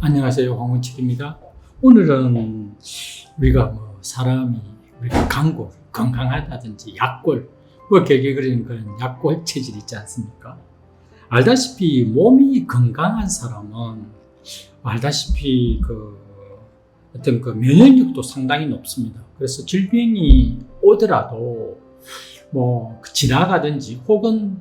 안녕하세요. 황원칙입니다. 오늘은 우리가 뭐 사람이 우리가 강골, 건강하다든지 약골, 뭐 길게 그리는 그런 약골 체질 있지 않습니까? 알다시피 몸이 건강한 사람은 알다시피 그 어떤 그 면역력도 상당히 높습니다. 그래서 질병이 오더라도 뭐 지나가든지 혹은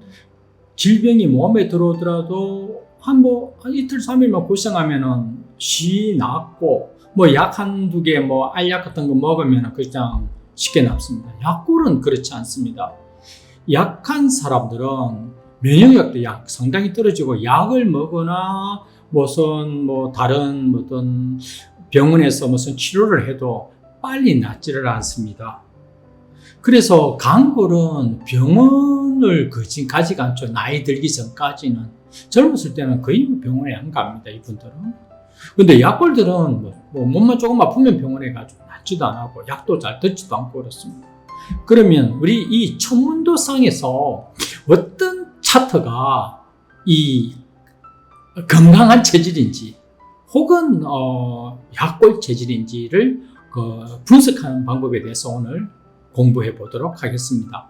질병이 몸에 들어오더라도 한 뭐 이틀 삼일만 고생하면은 쉬 낫고 뭐 약 한두 개 뭐 알약 같은 거 먹으면 그냥 쉽게 낫습니다. 약골은 그렇지 않습니다. 약한 사람들은 면역력도 약 상당히 떨어지고 약을 먹거나 무슨 뭐 다른 어떤 병원에서 무슨 치료를 해도 빨리 낫지를 않습니다. 그래서 강골은 병원을 거진 가지가 않죠. 나이 들기 전까지는. 젊었을 때는 거의 뭐 병원에 안 갑니다. 이분들은. 근데 약골들은 뭐, 뭐 몸만 조금 아프면 병원에 가지고 낫지도 안 하고 약도 잘 듣지도 않고 그렇습니다. 그러면 우리 이 천문도상에서 어떤 차트가 이 건강한 체질인지 혹은 어, 약골 체질인지를 그 분석하는 방법에 대해서 오늘 공부해 보도록 하겠습니다.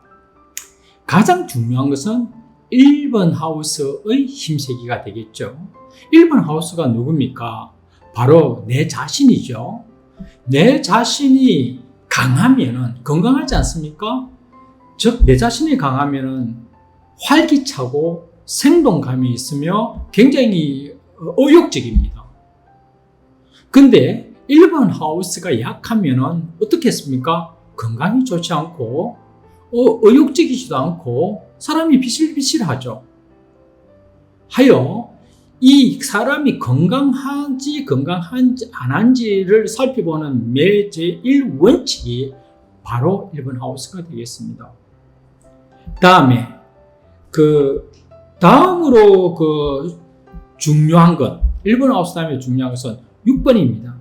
가장 중요한 것은 1번 하우스의 힘세기가 되겠죠. 1번 하우스가 누굽니까? 바로 내 자신이죠. 내 자신이 강하면은 건강하지 않습니까? 즉, 내 자신이 강하면은 활기차고 생동감이 있으며 굉장히 의욕적입니다. 근데 1번 하우스가 약하면은 어떻게 했습니까? 건강이 좋지 않고 어, 의욕적이지도 않고 사람이 비실비실하죠. 하여 이 사람이 건강한지 건강한지 안 한지를 살펴보는 매 제 1원칙이 바로 1번 하우스가 되겠습니다. 다음에 그 다음으로 그 중요한 것 1번 하우스 다음에 중요한 것은 6번입니다.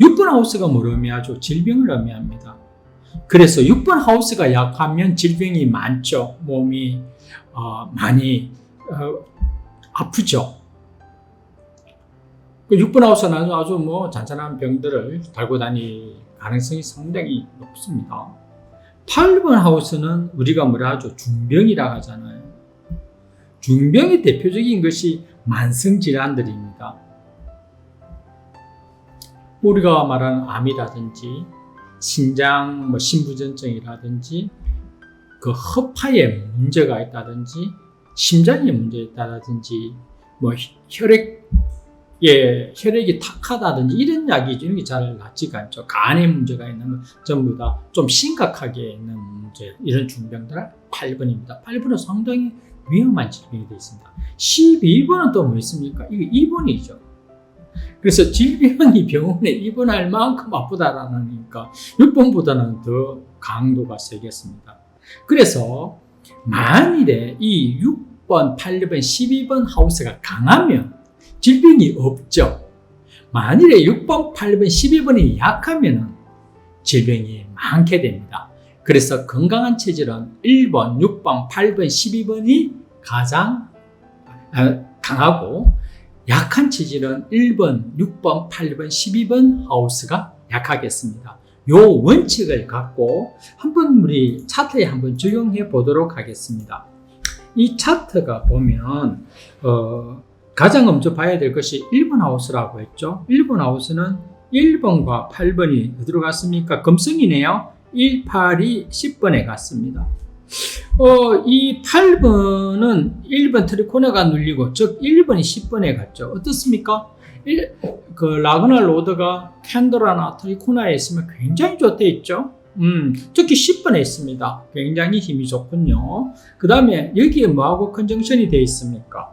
6번 하우스가 뭘 의미하죠? 질병을 의미합니다. 그래서 6번 하우스가 약하면 질병이 많죠. 몸이 어, 많이 어, 아프죠. 그 6번 하우스는 아주, 아주 뭐 잔잔한 병들을 달고 다닐 가능성이 상당히 높습니다. 8번 하우스는 우리가 뭐라 하죠? 중병이라 하잖아요. 중병의 대표적인 것이 만성질환들입니다. 우리가 말하는 암이라든지 신장 뭐 신부전증이라든지 그 허파에 문제가 있다든지 심장에 문제 있다든지 뭐 혈액에 혈액이 탁하다든지 이런 약이 이런 게 잘 낫지가 않죠. 간에 문제가 있는 건 전부 다 좀 심각하게 있는 문제 이런 중병들 8번입니다. 8번은 상당히 위험한 질병이 되어 있습니다. 12번은 또 뭐 있습니까? 이거 2번이죠. 그래서 질병이 병원에 입원할 만큼 아프다라니까 6번보다는 더 강도가 세겠습니다. 그래서 만일에 이 6번, 8번, 12번 하우스가 강하면 질병이 없죠. 만일에 6번, 8번, 12번이 약하면 질병이 많게 됩니다. 그래서 건강한 체질은 1번, 6번, 8번, 12번이 가장 강하고 약한 체질은 1번, 6번, 8번, 12번 하우스가 약하겠습니다. 요 원칙을 갖고 한번 우리 차트에 한번 적용해 보도록 하겠습니다. 이 차트가 보면 어, 가장 먼저 봐야 될 것이 1번 하우스라고 했죠. 1번 하우스는 1번과 8번이 어디로 갔습니까? 금성이네요. 1, 8이 10번에 갔습니다. 어, 이 8번은 1번 트리코너가 눌리고, 즉 1번이 10번에 갔죠. 어떻습니까? 1, 그 라그나 로드가 캔더라나 트리코나에 있으면 굉장히 좋대 있죠. 음, 특히 10번에 있습니다. 굉장히 힘이 좋군요. 그 다음에 여기에 뭐하고 컨정션이 되어 있습니까?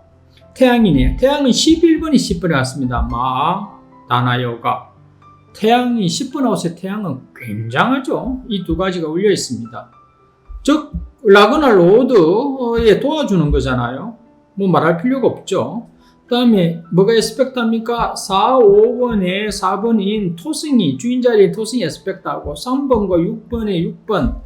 태양이네. 태양은 11번이 10번에 왔습니다. 마, 다나요가. 태양이 10번 하우스의 태양은 굉장하죠. 이 두 가지가 울려 있습니다. 즉, 라그나 로드에 도와주는 거잖아요. 뭐 말할 필요가 없죠. 그 다음에 뭐가 에스펙트합니까? 4, 5번에 4번인 토승이 주인 자리에 토승이 에스펙트하고 3번과 6번에 6번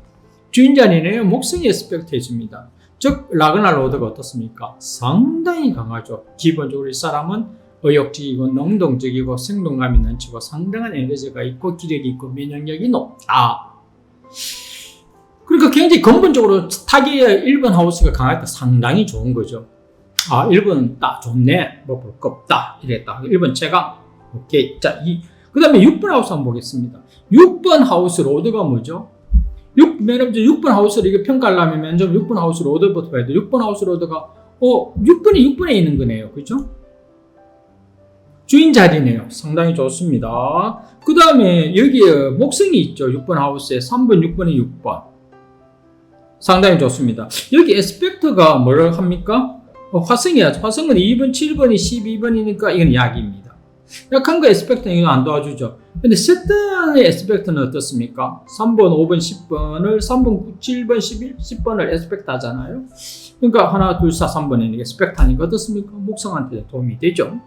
주인 자리에 목성이 에스펙트 해줍니다. 즉 라그나 로드가 어떻습니까? 상당히 강하죠. 기본적으로 이 사람은 의욕적이고 능동적이고 생동감이 넘치고 상당한 에너지가 있고 기력이 있고 면역력이 높다. 굉장히 근본적으로 타기의 1번 하우스가 때 상당히 좋은 거죠. 아, 1번 딱 좋네. 뭐 볼 거 없다. 이랬다. 1번 최강. 오케이. 자, 이, 그 다음에 6번 하우스 한번 보겠습니다. 6번 하우스 로드가 뭐죠? 6, 여러분, 6번 하우스를 이거 하면 면접 6번 하우스 로드부터 봐야 돼. 6번 하우스 로드가, 어, 6번이 6번에 있는 거네요. 그죠? 주인 자리네요. 상당히 좋습니다. 그 다음에 여기에 목성이 있죠. 6번 하우스에 3번, 6번에 6번. 상당히 좋습니다. 여기 에스펙트가 뭐를 합니까? 어, 화성이야. 화성은 2번, 7번이 12번이니까 이건 약입니다. 약한 거 에스펙트는 이거 안 도와주죠. 근데 세턴의 에스펙트는 어떻습니까? 3번, 5번, 10번을 3번, 7번, 11, 10번을 에스펙트 하잖아요. 그러니까 하나, 둘, 사, 3번에 에스펙트 하니까 어떻습니까? 목성한테 도움이 되죠.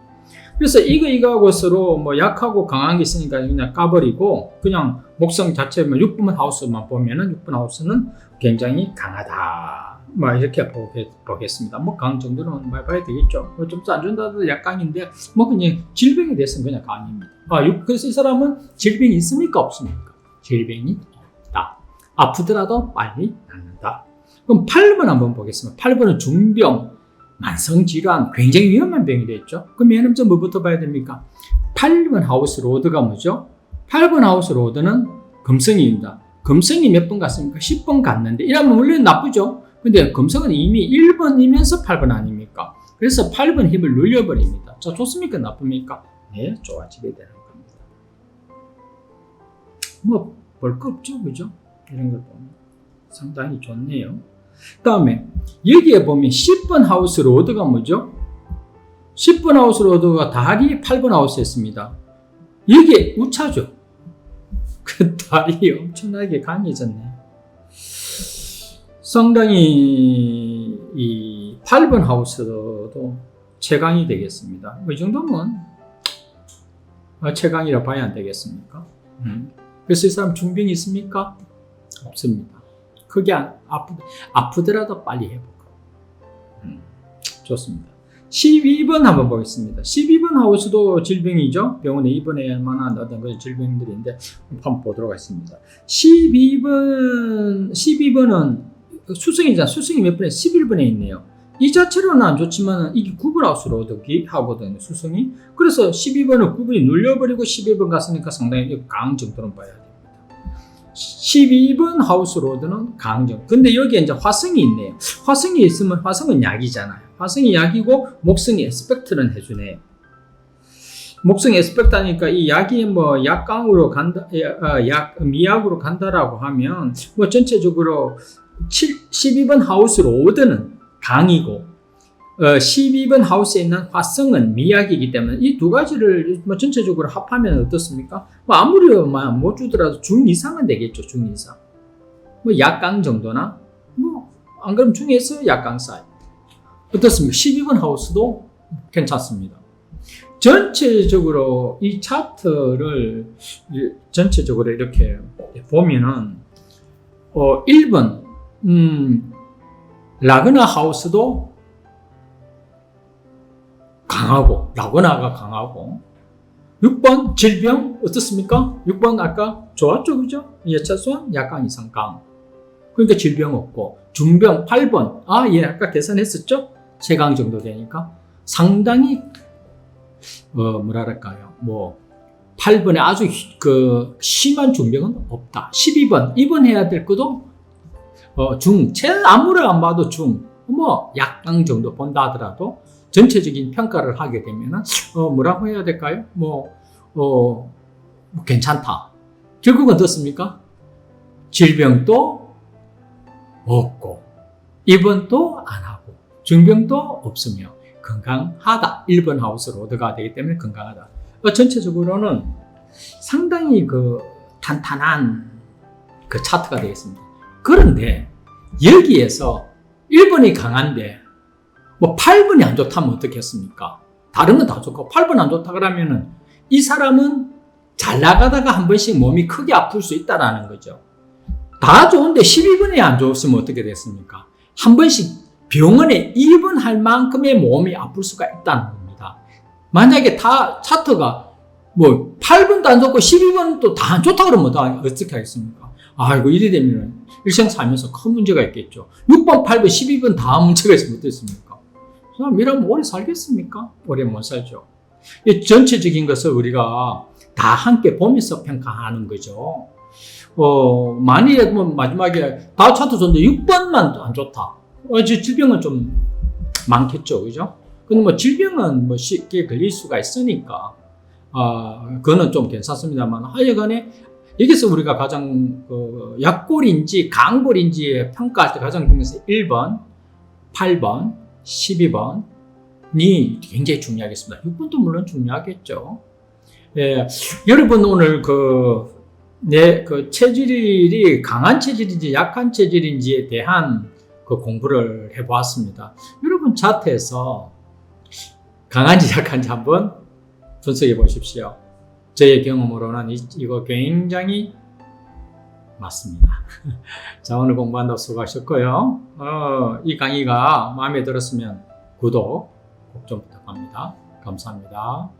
그래서 이거 이거하고 서로 뭐 약하고 강한 게 있으니까 그냥 까버리고 그냥 목성 자체만 6번 하우스만 보면은 6번 하우스는 굉장히 강하다. 뭐 이렇게 보겠, 보겠습니다. 뭐 강 정도는 말 봐야 되겠죠. 뭐좀안 준다도 약강인데 뭐 그냥 질병에 대해서는 그냥 강입니다. 아, 육- 그래서 이 사람은 질병이 있습니까 없습니까? 질병이 없다. 아프더라도 빨리 낫는다. 그럼 8번 한번 보겠습니다. 8번은 중병, 만성질환, 굉장히 위험한 병이 됐죠. 맨 먼저 뭐부터 봐야 됩니까? 8번 하우스 로드가 뭐죠? 8번 하우스 로드는 금성입니다. 금성이 몇 번 갔습니까? 10번 갔는데 이러면 물론 나쁘죠. 근데 금성은 이미 1번이면서 8번 아닙니까? 그래서 8번 힘을 눌려버립니다. 자, 좋습니까? 나쁩니까? 네, 좋아지게 되는 겁니다. 뭐, 볼 거 없죠. 그죠? 이런 걸 보면. 상당히 좋네요. 다음에, 여기에 보면 10번 하우스 로드가 뭐죠? 10번 하우스 로드가 달이 8번 하우스였습니다. 이게 우차죠. 그 달이 엄청나게 강해졌네. 상당히 이 8번 하우스도 최강이 되겠습니다. 이 정도면 아, 최강이라 봐야 안 되겠습니까? 음. 그래서 이 사람 중병이 있습니까? 없습니다. 크게 안, 아프, 아프더라도 빨리 회복하고. 음. 좋습니다. 12번 한번 보겠습니다. 12번 하우스도 질병이죠. 병원에 입원해야 만한 어떤 그 질병들인데 한번 보도록 하겠습니다. 12번, 12번은 수승이잖아. 수승이 몇 번에? 11번에 있네요. 이 자체로는 안 좋지만 이게 9번 하우스로 어떻게 하거든요. 수승이. 그래서 12번은 9번이 눌려버리고 11번 갔으니까 상당히 강한 정도는 봐야 됩니다. 12번 하우스 로드는 강정. 근데 여기에 이제 화성이 있네요. 화성이 있으면 화성은 약이잖아요. 화성이 약이고 목성이 에스펙트는 해주네요. 목성 에스펙트 하니까 이 약이 뭐 약강으로 간다, 어, 약, 미약으로 간다라고 하면 뭐 전체적으로 7, 12번 하우스 로드는 강이고 어, 12번 하우스에 있는 화성은 미약이기 때문에 이 두 가지를 뭐 전체적으로 합하면 어떻습니까? 뭐 아무리 뭐못 주더라도 중 이상은 되겠죠, 중 이상. 뭐 약강 정도나 뭐 안 그러면 중에서 약강 사이. 어떻습니까? 12번 하우스도 괜찮습니다. 전체적으로 이 차트를 이- 전체적으로 이렇게 보면은 어 1번 음 라그나 하우스도 강하고 라그나가 강하고. 6번 질병 어떻습니까? 6번 아까 좋았죠 그죠? 예차수원 약간 이상 강. 그러니까 질병 없고. 중병 8번. 아 예 아까 계산했었죠? 최강 정도 되니까. 상당히 어 뭐랄까요? 뭐 8번에 아주 히- 그 심한 중병은 없다. 12번. 입원해야 될 것도 어, 중, 제일 아무리 안 봐도 중, 뭐, 약강 정도 본다 하더라도 전체적인 평가를 하게 되면은, 어, 뭐라고 해야 될까요? 뭐, 어, 뭐 괜찮다. 결국은 어떻습니까? 질병도 없고, 입원도 안 하고, 중병도 없으며, 건강하다. 1번 하우스 로드가 되기 때문에 건강하다. 어, 전체적으로는 상당히 그 탄탄한 그 차트가 되겠습니다. 그런데 여기에서 1번이 강한데 뭐 8번이 안 좋다면 어떻겠습니까? 다른 건 다 좋고 8번 안 좋다 그러면은 이 사람은 잘 나가다가 한 번씩 몸이 크게 아플 수 있다라는 거죠. 다 좋은데 12번이 안 좋으면 어떻게 됐습니까? 한 번씩 병원에 입원할 만큼의 몸이 아플 수가 있다는 겁니다. 만약에 다 차트가 뭐 8번도 안 좋고 12번도 다 안 좋다 그러면 다 어떻게 하겠습니까? 아이고 이래 되면 일생 살면서 큰 문제가 있겠죠. 6번, 8번, 12번 다 문제가 있으면 어떻습니까? 사람 이러면 오래 살겠습니까? 오래 못 살죠. 이 전체적인 것을 우리가 다 함께 보면서 평가하는 거죠. 어, 만일에 뭐 마지막에 다 차트 좋은데 6번만 안 좋다. 어, 저 질병은 좀 많겠죠. 그죠? 근데 뭐 질병은 뭐 쉽게 걸릴 수가 있으니까, 아, 그거는 좀 괜찮습니다만, 하여간에 여기서 우리가 가장 그 약골인지 강골인지 평가할 때 가장 중요해서 1번, 8번, 12번이 굉장히 중요하겠습니다. 6번도 물론 중요하겠죠. 예, 여러분 오늘 그, 내, 그 체질이 강한 체질인지 약한 체질인지에 대한 그 공부를 해보았습니다. 여러분 차트에서 강한지 약한지 한번 분석해 보십시오. 저의 경험으로는 이, 이거 굉장히 맞습니다. 자, 오늘 공부한다고 수고하셨고요. 어, 이 강의가 마음에 들었으면 구독 꼭 좀 부탁합니다. 감사합니다.